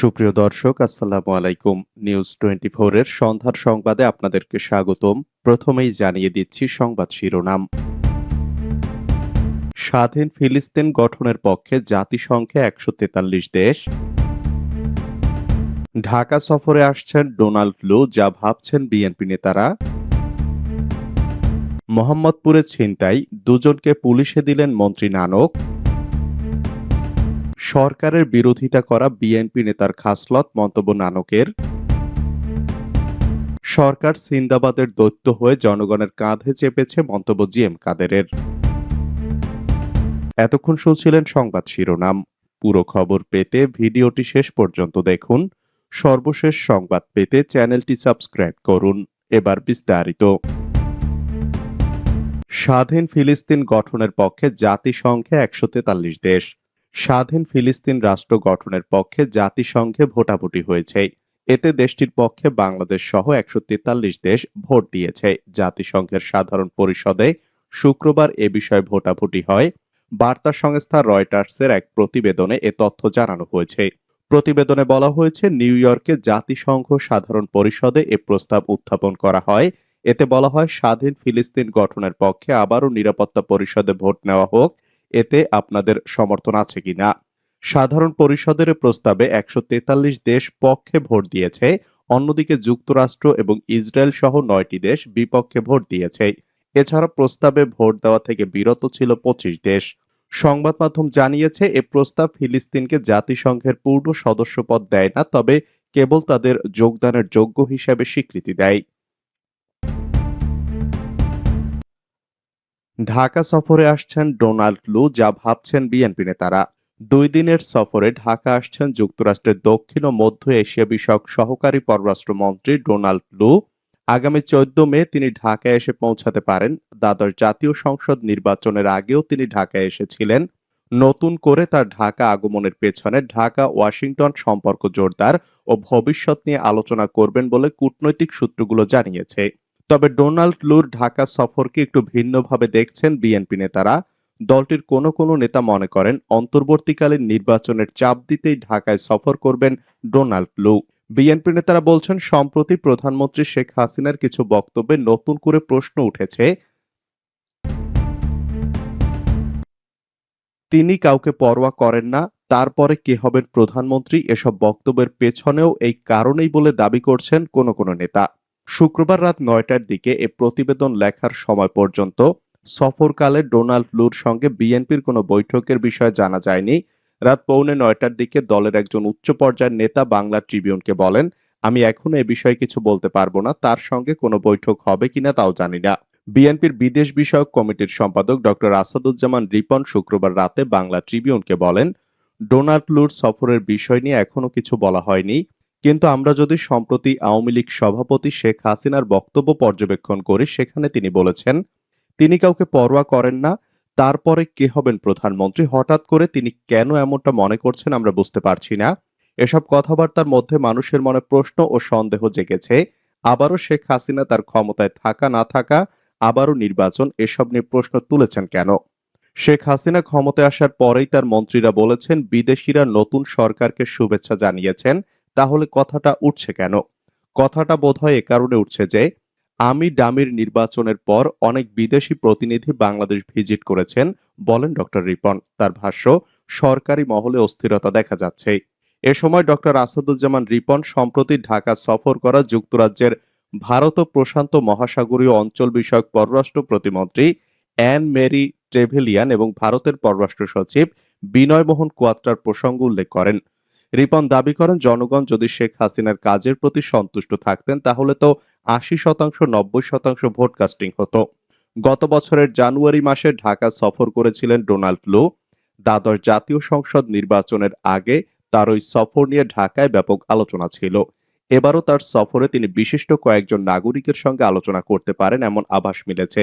সুপ্রিয় দর্শক, আসসালামু আলাইকুম। নিউজ টোয়েন্টি এর সন্ধ্যার সংবাদে আপনাদেরকে স্বাগতম। প্রথমেই জানিয়ে দিচ্ছি সংবাদ শিরোনাম। স্বাধীন ফিলিস্তিন গঠনের পক্ষে জাতিসংঘে একশো তেতাল্লিশ দেশ। ঢাকা সফরে আসছেন ডোনাল্ড লু, যা ভাবছেন বিএনপি নেতারা। মোহাম্মদপুরে ছিনতাই, দুজনকে পুলিশে দিলেন মন্ত্রী নানক। সরকারের বিরোধিতা করা বিএনপি নেতার খাসলত মন্তব্য নানকের। সরকার সিন্দাবাদের দৈত্য হয়ে জনগণের কাঁধে চেপেছে মন্তব্য জি এম কাদেরের। এতক্ষণ শুনছিলেন সংবাদ শিরোনাম। পুরো খবর পেতে ভিডিওটি শেষ পর্যন্ত দেখুন। সর্বশেষ সংবাদ পেতে চ্যানেলটি সাবস্ক্রাইব করুন। এবার বিস্তারিত। স্বাধীন ফিলিস্তিন গঠনের পক্ষে জাতিসংঘে একশো তেতাল্লিশ দেশ। স্বাধীন ফিলিস্তিন রাষ্ট্র গঠনের পক্ষে জাতিসংঘে ভোটাভুটি হয়েছে। এতে দেশটির পক্ষে বাংলাদেশ সহ একশো তেতাল্লিশ দেশ ভোট দিয়েছে। জাতিসংঘের সাধারণ পরিষদে শুক্রবার এ বিষয়ে ভোটাভুটি হয়। বার্তা সংস্থা রয়টার্সের এক প্রতিবেদনে এ তথ্য জানানো হয়েছে। প্রতিবেদনে বলা হয়েছে, নিউ ইয়র্কে জাতিসংঘ সাধারণ পরিষদে এ প্রস্তাব উত্থাপন করা হয়। এতে বলা হয়, স্বাধীন ফিলিস্তিন গঠনের পক্ষে আবারও নিরাপত্তা পরিষদে ভোট নেওয়া হোক। এতে আপনাদের সমর্থন আছে কিনা? সাধারণ পরিষদের প্রস্তাবে একশো তেতাল্লিশ দেশ পক্ষে ভোট দিয়েছে, অন্যদিকে যুক্তরাষ্ট্র এবং ইসরায়েল সহ নয়টি দেশ বিপক্ষে ভোট দিয়েছে। এছাড়া প্রস্তাবে ভোট দেওয়া থেকে বিরত ছিল পঁচিশ দেশ। সংবাদ মাধ্যম জানিয়েছে, এ প্রস্তাব ফিলিস্তিনকে জাতিসংঘের পূর্ণ সদস্যপদ দেয় না, তবে কেবল তাদের যোগদানের যোগ্য হিসাবে স্বীকৃতি দেয়। ঢাকা সফরে আসছেন ডোনাল্ড লু, যা ভাবছেন বিএনপি নেতারা। দুই দিনের সফরে ঢাকা আসছেন যুক্তরাষ্ট্রের দক্ষিণ ও মধ্য এশিয়া বিষয়ক সহকারী পররাষ্ট্রমন্ত্রী ডোনাল্ড লু। আগামী চোদ্দ মে তিনি ঢাকায় এসে পৌঁছাতে পারেন। দ্বাদশ জাতীয় সংসদ নির্বাচনের আগেও তিনি ঢাকায় এসেছিলেন। নতুন করে তার ঢাকা আগমনের পেছনে ঢাকা, ওয়াশিংটন সম্পর্ক জোরদার ও ভবিষ্যৎ নিয়ে আলোচনা করবেন বলে কূটনৈতিক সূত্রগুলো জানিয়েছে। তবে ডোনাল্ড লুর ঢাকা সফরকে একটু ভিন্নভাবে দেখছেন বিএনপি নেতারা। দলটির কোনো কোনো নেতা মনে করেন অন্তর্বর্তীকালীন নির্বাচনের চাপ দিতেই ঢাকায় সফর করবেন ডোনাল্ড লু। বিএনপি নেতারা বলছেন, সম্প্রতি প্রধানমন্ত্রী শেখ হাসিনার কিছু বক্তব্যে নতুন করে প্রশ্ন উঠেছে। তিনি কাউকে পরোয়া করেন না, তারপরে কে হবেন প্রধানমন্ত্রী এসব বক্তব্যের পেছনেও এই কারণেই বলে দাবি করছেন কোনো কোনো নেতা। শুক্রবার রাত নয়টার দিকে এ প্রতিবেদন লেখার সময় পর্যন্ত সফরকালে ডোনাল্ড লুর সঙ্গে বিএনপির কোনো বৈঠকের বিষয়ে জানা যায়নি। রাত পৌনে নয়টার দিকে দলের একজন উচ্চ পর্যায়ের নেতা বাংলা ট্রিবিউনকে বলেন, আমি এখনও এ বিষয়ে কিছু বলতে পারব না, তার সঙ্গে কোনো বৈঠক হবে কিনা তাও জানি না। বিএনপির বিদেশ বিষয়ক কমিটির সম্পাদক ডক্টর আসাদুজ্জামান রিপন শুক্রবার রাতে বাংলা ট্রিবিউনকে বলেন, ডোনাল্ড লুর সফরের বিষয় নিয়ে এখনও কিছু বলা হয়নি। কিন্তু আমরা যদি সম্প্রতি আওয়ামী লীগ সভাপতি শেখ হাসিনার বক্তব্য পর্যবেক্ষণ করি, সেখানে তিনি বলেছেন, তিনি কাউকে পরোয়া করেন না, তারপরে কে হবেন প্রধানমন্ত্রী? হঠাৎ করে তিনি কেন এমনটা মনে করছেন আমরা বুঝতে পারছি না। এসব কথাবার্তার মধ্যে মানুষের মনে প্রশ্ন ও সন্দেহ জেগেছে। আবারও শেখ হাসিনা তার ক্ষমতায় থাকা না থাকা, আবারও নির্বাচন, এসব নিয়ে প্রশ্ন তুলেছেন কেন? শেখ হাসিনা ক্ষমতায় আসার পরেই তার মন্ত্রীরা বলেছেন, বিদেশিরা নতুন সরকারকে শুভেচ্ছা জানিয়েছেন তাহলে কথাটা উঠছে কেন? কথাটা বোধহয় এ কারণে উঠছে যে, আমি ডামির নির্বাচনের পর অনেক বিদেশি প্রতিনিধি বাংলাদেশ ভিজিট করেছেন, বলেন ডক্টর রিপন। তার ভাষ্য, সরকারি মহলে অস্থিরতা দেখা যাচ্ছে। এ সময় ডক্টর আসাদুজ্জামান রিপন সম্প্রতি ঢাকা সফর করা যুক্তরাজ্যের ভারত ও প্রশান্ত মহাসাগরীয় অঞ্চল বিষয়ক পররাষ্ট্র প্রতিমন্ত্রী অ্যান মেরি ট্রেভেলিয়ান এবং ভারতের পররাষ্ট্র সচিব বিনয় মোহন কোয়াত্রার প্রসঙ্গ উল্লেখ করেন। রিপন দাবি করেন, জনগণ যদি শেখ হাসিনার কাজের প্রতি সন্তুষ্ট থাকতেন, তাহলে তো আশি শতাংশ, নব্বই শতাংশ ভোট কাস্টিং হতো। গত বছরের জানুয়ারি মাসে ঢাকা সফর করেছিলেন ডোনাল্ড লু। দ্বাদশ জাতীয় সংসদ নির্বাচনের আগে তার ওই সফর নিয়ে ঢাকায় ব্যাপক আলোচনা ছিল। এবারও তার সফরে তিনি বিশিষ্ট কয়েকজন নাগরিকের সঙ্গে আলোচনা করতে পারেন, এমন আভাস মিলেছে।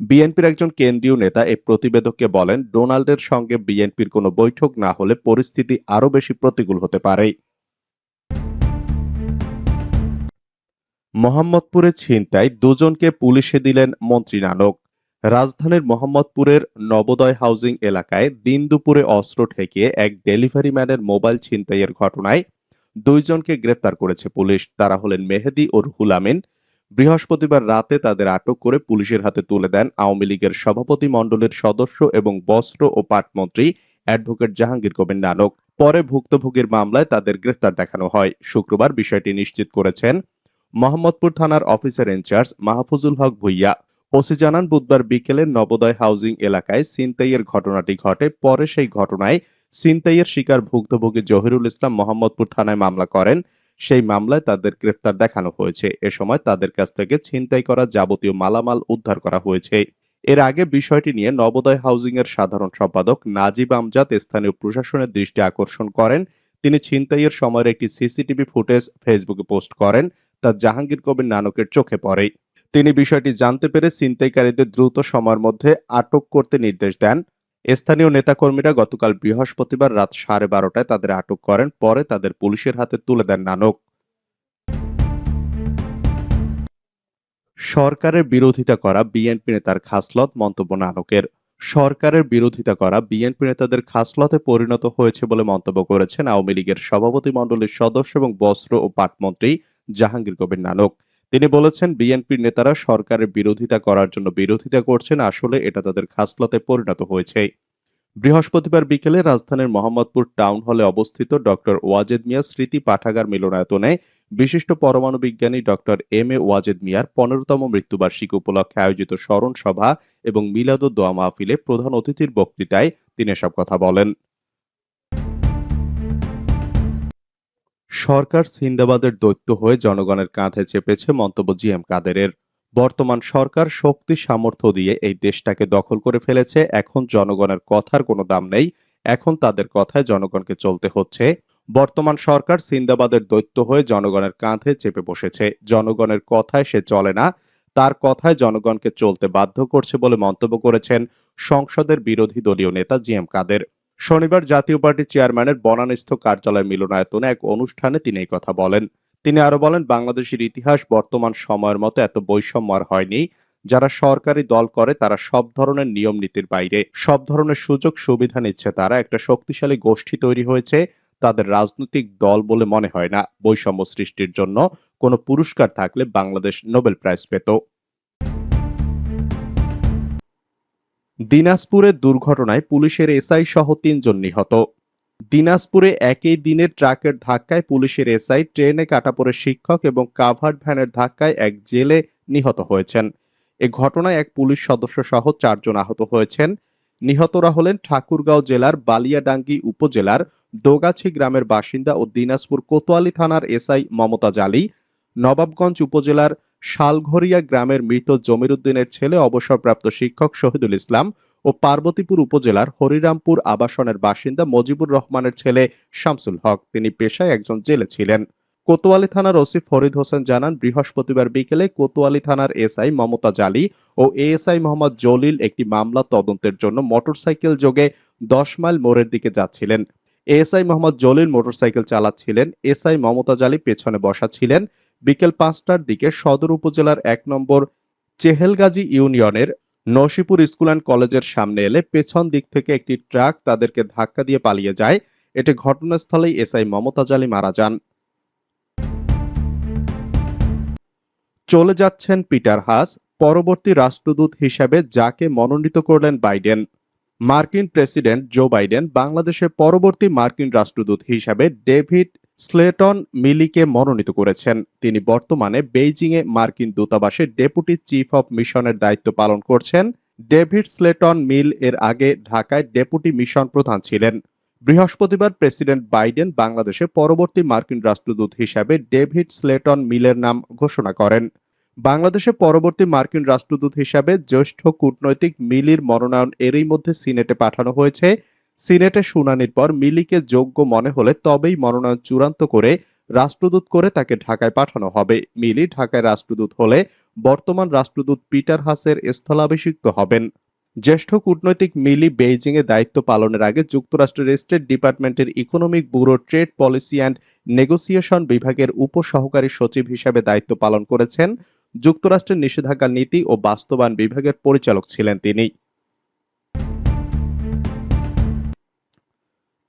বিএনপির একজন কেন্দ্রীয় নেতা এই প্রতিবেদককে বলেন, ডোনাল্ডের সঙ্গে বিএনপির কোনো বৈঠক না হলে পরিস্থিতি আরও বেশি প্রতিকূল হতে পারে। মোহাম্মদপুরে ছিনতাই, দুজনকে পুলিশে দিলেন মন্ত্রী নানক। রাজধানীর মোহাম্মদপুরের নবোদয় হাউজিং এলাকায় দিন দুপুরে অস্ত্র ঠেকিয়ে এক ডেলিভারি ম্যানের মোবাইল ছিনতাইয়ের ঘটনায় দুইজনকে গ্রেপ্তার করেছে পুলিশ। তারা হলেন মেহেদি ও রুহুল আমিন। বৃহস্পতিবার রাতে তাদের আটক করে পুলিশের হাতে তুলে দেন আওয়ামী লীগের সভাপতি মণ্ডলের সদস্য এবং বস্ত্র ও পাটমন্ত্রী অ্যাডভোকেট জাহাঙ্গীর কবির নানক। পরে ভুক্তভোগীর মামলায় তাদের গ্রেফতার দেখানো হয়। শুক্রবার বিষয়টি নিশ্চিত করেছেন মোহাম্মদপুর থানার officer in charge Mahfuzul Haque Bhuiyan. OC জানান, বুধবার বিকেলে নবোদয় হাউজিং এলাকায় ছিনতাইয়ের ঘটনাটি ঘটে। পরে সেই ঘটনায় ছিনতাইয়ের শিকার ভুক্তভোগী জহিরুল ইসলাম মোহাম্মদপুর থানায় মামলা করেন। সেই মামলায় তাদের গ্রেফতার দেখানো হয়েছে। এ সময় তাদের কাছ থেকে ছিনতাই করা যাবতীয় মালামাল উদ্ধার করা হয়েছে। এর আগে বিষয়টি নিয়ে নবোদয় হাউজিং এর সাধারণ সম্পাদক নাজিব আমজাদ স্থানীয় প্রশাসনের দৃষ্টি আকর্ষণ করেন। তিনি ছিনতাইয়ের সময়ের একটি সিসিটিভি ফুটেজ ফেসবুকে পোস্ট করেন, তা জাহাঙ্গীর কবির নানকের চোখে পড়ে। তিনি বিষয়টি জানতে পেরে ছিনতাইকারীদের দ্রুত সময়ের মধ্যে আটক করতে নির্দেশ দেন। স্থানীয় নেতাকর্মীরা গতকাল বৃহস্পতিবার রাত সাড়ে বারোটায় তাদের আটক করেন, পরে তাদের পুলিশের হাতে তুলে দেন নানক। সরকারের বিরোধিতা করা বিএনপি নেতার খাসলত, মন্তব্য নানকের। সরকারের বিরোধিতা করা বিএনপি নেতাদের খাসলতে পরিণত হয়েছে বলে মন্তব্য করেছেন আওয়ামী লীগের সভাপতি মণ্ডলীর সদস্য এবং বস্ত্র ও পাটমন্ত্রী জাহাঙ্গীর কবির নানক। তিনি বলেছেন, বিএনপির নেতারা সরকারের বিরোধিতা করার জন্য বিরোধিতা করছেন, আসলে এটা তাদের খাসলতে পরিণত হয়েছে। বৃহস্পতিবার বিকেলে রাজধানীর মোহাম্মদপুর টাউন হলে অবস্থিত ডক্টর ওয়াজেদ মিয়া স্মৃতি পাঠাগার মিলনায়তনে বিশিষ্ট পরমাণু বিজ্ঞানী ডক্টর এম. এ. ওয়াজেদ মিয়ার পনেরোতম মৃত্যুবার্ষিকী উপলক্ষে আয়োজিত স্মরণ সভা এবং মিলাদ দোয়া মাহফিলে প্রধান অতিথির বক্তৃতায় তিনি এসব কথা বলেন। সরকার সিন্দাবাদের দৈত্য হয়ে জনগণের কাঁধে চেপেছে মন্তব্য জি এম কাদেরের। বর্তমান সরকার শক্তি, সামর্থ্য দিয়ে এই দেশটাকে দখল করে ফেলেছে। এখন জনগণের কথার কোনো দাম নেই। এখন তাদের কথায় জনগণকে চলতে হচ্ছে। বর্তমান সরকার সিন্দাবাদের দৈত্য হয়ে জনগণের কাঁধে চেপে বসেছে। জনগণের কথায় সে চলে না, তার কথায় জনগণকে চলতে বাধ্য করছে বলে মন্তব্য করেছেন সংসদের বিরোধী দলীয় নেতা জি এম কাদের। শনিবার জাতীয় পার্টি চেয়ারম্যানের বনানীস্থ কার্যালয় মিলনায়তনে এক অনুষ্ঠানে তিনি এই কথা বলেন। তিনি আরও বলেন, বাংলাদেশের ইতিহাস বর্তমান সময়ের মতো এত বৈষম্য আর হয়নি। যারা সরকারি দল করে, তারা সব ধরনের নিয়ম নীতির বাইরে। সব ধরনের সুযোগ সুবিধা নিচ্ছে তারা। একটা শক্তিশালী গোষ্ঠী তৈরি হয়েছে। তাদের রাজনৈতিক দল বলে মনে হয় না। বৈষম্য সৃষ্টির জন্য কোনো পুরস্কার থাকলে বাংলাদেশ নোবেল প্রাইজ পেত। দিনাজপুরে দুর্ঘটনায় পুলিশের এসআই সহ তিনজন নিহত। দিনাজপুরে একই দিনে ট্রাকের ধাক্কায় পুলিশের এসআই ট্রেনে কাটা পড়ে শিক্ষক এবং কাভার্ড ভ্যানের ধাক্কায় এক জেলে নিহত হয়েছেন। এ ঘটনায় এক পুলিশ সদস্য সহ চারজন আহত হয়েছেন। নিহতরা হলেন ঠাকুরগাঁও জেলার বালিয়াডাঙ্গি উপজেলার দোগাছি গ্রামের বাসিন্দা ও দিনাজপুর কোতোয়ালি থানার এসআই মমতাজ আলী, নবাবগঞ্জ উপজেলার শালঘরিয়া গ্রামের মৃত জমিরুদ্দিনের ছেলে অবসরপ্রাপ্ত শিক্ষক শহীদুল ইসলাম ও পার্বতীপুর উপজেলার হরিরামপুর আবাসনের বাসিন্দা মজিবুর রহমানের ছেলে শামসুল হক। তিনি পেশায় একজন জেলে ছিলেন। কোতোয়ালি থানার ওসি ফরিদ হোসেন জানান, বৃহস্পতিবার বিকেলে কোতোয়ালি থানার এসআই মমতা জালি ও এএসআই মোহাম্মদ জলিল একটি মামলা তদন্তের জন্য মোটরসাইকেল যোগে দশ মাইল মোড়ের দিকে যাচ্ছিলেন। এএসআই মোহাম্মদ জলিল মোটরসাইকেল চালাচ্ছিলেন। এসআই মমতা জালি পেছনে বসা ছিলেন। বিকেল পাঁচটার দিকে সদর উপজেলার এক নম্বর চেহেলগাজী ইউনিয়নের নসিপুর স্কুল অ্যান্ড কলেজের সামনে এলে পেছন দিক থেকে একটি ট্রাক তাদেরকে ধাক্কা দিয়ে পালিয়ে যায়। এটি ঘটনাস্থলেই এসআই মমতাজ আলী মারা যান। চলে যাচ্ছেন পিটার হাস, পরবর্তী রাষ্ট্রদূত হিসাবে যাকে মনোনীত করলেন বাইডেন। মার্কিন প্রেসিডেন্ট জো বাইডেন বাংলাদেশের পরবর্তী মার্কিন রাষ্ট্রদূত হিসাবে ডেভিড স্লেটন মিলিকে মনোনীত করেছেন। তিনি বর্তমানে বেইজিংয়ে মার্কিন দূতাবাসে ডেপুটি চিফ অব মিশনের দায়িত্ব পালন করছেন। ডেভিড স্লেটন মিল এর আগে ঢাকায় ডেপুটি মিশন প্রধান ছিলেন। বৃহস্পতিবার প্রেসিডেন্ট বাইডেন বাংলাদেশে পরবর্তী মার্কিন রাষ্ট্রদূত হিসাবে ডেভিড স্লেটন মিলের নাম ঘোষণা করেন। বাংলাদেশে পরবর্তী মার্কিন রাষ্ট্রদূত হিসাবে জ্যেষ্ঠ কূটনৈতিক মিলির মনোনয়ন এরই মধ্যে সিনেটে পাঠানো হয়েছে। সিনেটে শুনানির পর মিলিকে যোগ্য মনে হলে তবেই মনোনয়ন চূড়ান্ত করে রাষ্ট্রদূত করে তাকে ঢাকায় পাঠানো হবে। মিলি ঢাকায় রাষ্ট্রদূত হলে বর্তমান রাষ্ট্রদূত পিটার হাসের স্থলাভিষিক্ত হবেন। জ্যেষ্ঠ কূটনৈতিক মিলি বেইজিংয়ে দায়িত্ব পালনের আগে যুক্তরাষ্ট্রের স্টেট ডিপার্টমেন্টের economic bureau, trade policy and negotiation বিভাগের উপসহকারী সচিব হিসেবে দায়িত্ব পালন করেছেন। যুক্তরাষ্ট্রের নিষেধাজ্ঞা নীতি ও বাস্তবায়ন বিভাগের পরিচালক ছিলেন তিনি।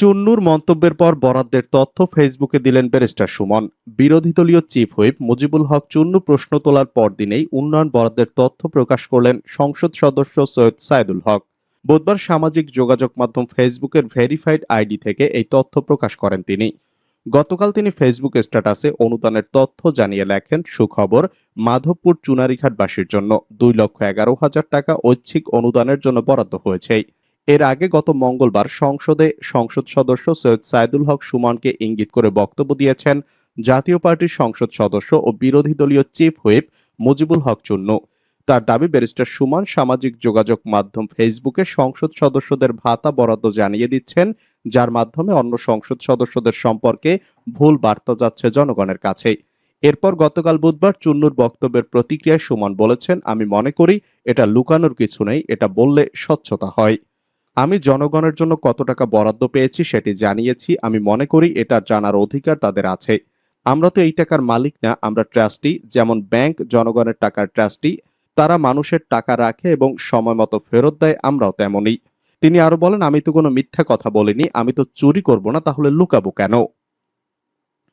চুন্নুর মন্তব্যের পর বরাদ্দের তথ্য ফেসবুকে দিলেন ব্যারিস্টার সুমন। বিরোধী দলীয় চিফ হুইপ মুজিবুল হক চুন্নু প্রশ্ন তোলার পরদিনেই উন্নয়ন বরাদ্দের তথ্য প্রকাশ করলেন সংসদ সদস্য সৈয়দ সাইদুল হক। বুধবার সামাজিক যোগাযোগ মাধ্যম ফেসবুকের ভেরিফাইড আইডি থেকে এই তথ্য প্রকাশ করেন তিনি। গতকাল তিনি ফেসবুক স্ট্যাটাসে অনুদানের তথ্য জানিয়ে লেখেন, সুখবর, মাধবপুর চুনারিঘাটবাসীর জন্য দুই লক্ষ এগারো হাজার টাকা ঐচ্ছিক অনুদানের জন্য বরাদ্দ হয়েছে। এর আগে গত মঙ্গলবার সংসদে সংসদ সদস্য সৈয়দ সাইদুল হক সুমনকে ইঙ্গিত করে বক্তব্য দিয়েছেন জাতীয় পার্টির সংসদ সদস্য ও বিরোধী দলীয় চিফ হুইপ মুজিবুল হক চুন্নু। তার দাবি, ব্যারিস্টার সুমন সামাজিক যোগাযোগ মাধ্যম ফেসবুকে সংসদ সদস্যদের ভাতা বরাদ্দ জানিয়ে দিচ্ছেন, যার মাধ্যমে অন্য সংসদ সদস্যদের সম্পর্কে ভুল বার্তা যাচ্ছে জনগণের কাছে এরপর গতকাল বুধবার চুন্নুর বক্তব্যের প্রতিক্রিয়ায় সুমন বলেছেন, আমি মনে করি এটা লুকানোর কিছু নেই, এটা বললে স্বচ্ছতা হয়। আমি জনগণের জন্য কত টাকা বরাদ্দ পেয়েছি সেটি জানিয়েছি। আমি মনে করি এটা জানার অধিকার তাদের আছে। আমরা তো এই টাকার মালিক না, আমরা ট্রাস্টি। যেমন ব্যাংক জনগণের টাকার ট্রাস্টি, তারা মানুষের টাকা রাখে এবং সময় মতো ফেরত দেয়, আমরাও তেমনই। তিনি আরও বলেন, আমি তো কোনো মিথ্যা কথা বলিনি, আমি তো চুরি করব না, তাহলে লুকাবো কেন?